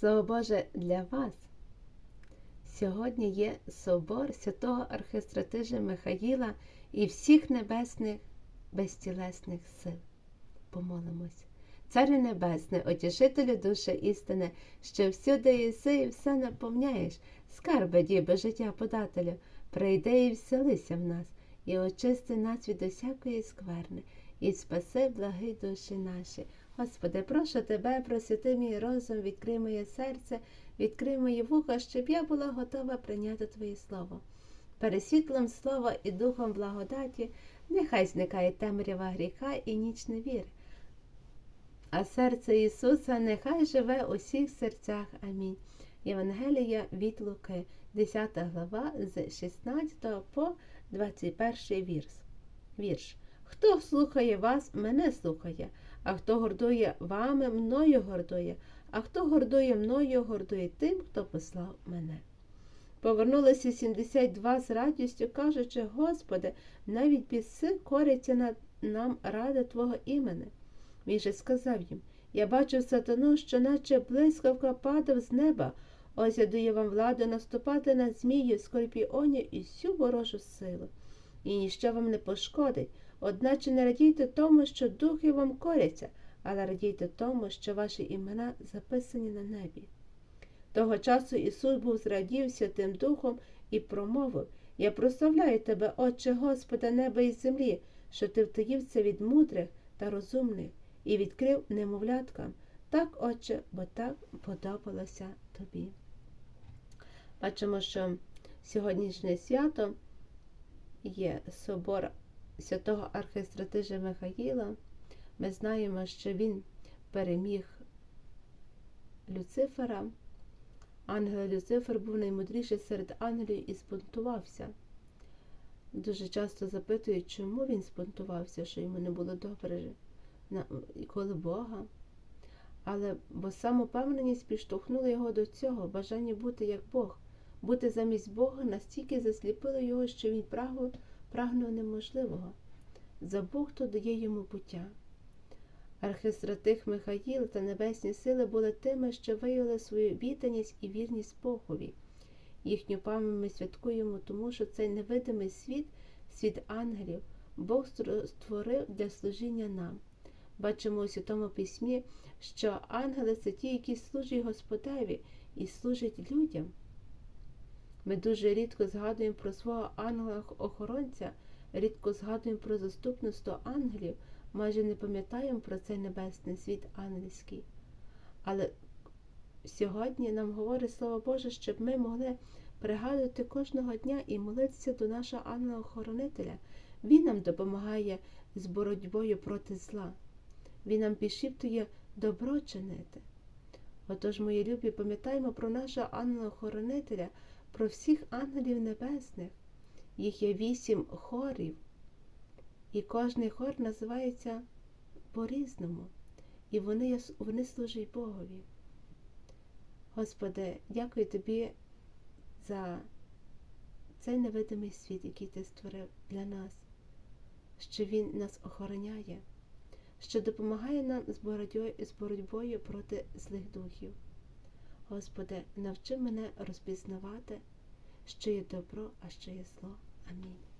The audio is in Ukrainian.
Слово Боже для вас. Сьогодні є собор святого архистратижа Михаїла і всіх небесних безтілесних сил. Помолимось. Царю Небесне, отішителю душі істини, що всюди єси і все наповняєш, скарби діби життя подателю, прийди і вселися в нас, і очисти нас від усякої скверни, і спаси благи душі наші. Господи, прошу тебе, просвіти мій розум, відкрий моє серце, відкрий мої вуха, щоб я була готова прийняти Твоє Слово. Пересвітлом слова і духом благодаті, нехай зникає темрява гріха і ніч невіри. А серце Ісуса нехай живе у всіх серцях. Амінь. Євангелія від Луки, 10 глава з 16 по 21 вірш. вірш. Хто слухає вас, мене слухає, а хто гордує вами, мною гордує, а хто гордує мною, гордує тим, хто послав мене. Повернулися 72 з радістю, кажучи, Господи, навіть біси коряться над нам ради Твого імени. Він же сказав їм Я бачив сатану, що наче блискавка падав з неба. Ось я даю вам владу наступати на змію, скорпіонів і всю ворожу силу. І ніщо вам не пошкодить. Одначе не радійте тому, що духи вам коряться, але радійте тому, що ваші імена записані на небі. Того часу Ісус був зрадів Святим Духом і промовив Я прославляю тебе, Отче Господа, неба і землі, що ти втаїв це від мудрих та розумних і відкрив немовляткам. Так, Отче, бо так подобалося тобі. Бачимо, що сьогоднішнє свято є собор святого архистратижа Михаїла. Ми знаємо, що він переміг Люцифера. Ангел Люцифер був наймудріший серед ангелів і спонтувався. Дуже часто запитують, чому він спонтувався, що йому не було добре коли Бога. Але бо самопевненість підштовхнула його до цього, бажання бути як Бог, бути замість Бога настільки засліпило його, що він прагнув, прагнув неможливого. За Бог то дає йому буття. Архистратих Михаїл та небесні сили були тими, що виявили свою відданість і вірність Богові. Їхню пам'ять ми святкуємо, тому що цей невидимий світ, світ ангелів, Бог створив для служіння нам. Бачимо у Святому Письмі, що ангели це ті, які служать Господеві і служать людям. Ми дуже рідко згадуємо про свого ангела-охоронця, рідко згадуємо про заступництво ангелів, майже не пам'ятаємо про цей небесний світ ангельський. Але сьогодні нам говорить Слово Боже, щоб ми могли пригадувати кожного дня і молитися до нашого ангела-охоронителя. Він нам допомагає з боротьбою проти зла. Він нам підшіптує добро чинити. Отож, мої любі, пам'ятаємо про нашого ангела-охоронителя, про всіх ангелів небесних. Їх є вісім хорів, і кожний хор називається по-різному, і вони, вони служать Богові. Господи, дякую Тобі за цей невидимий світ, який Ти створив для нас, що Він нас охороняє що допомагає нам з боротьбою, проти злих духів. Господи, навчи мене розпізнавати, що є добро, а що є зло. Амінь.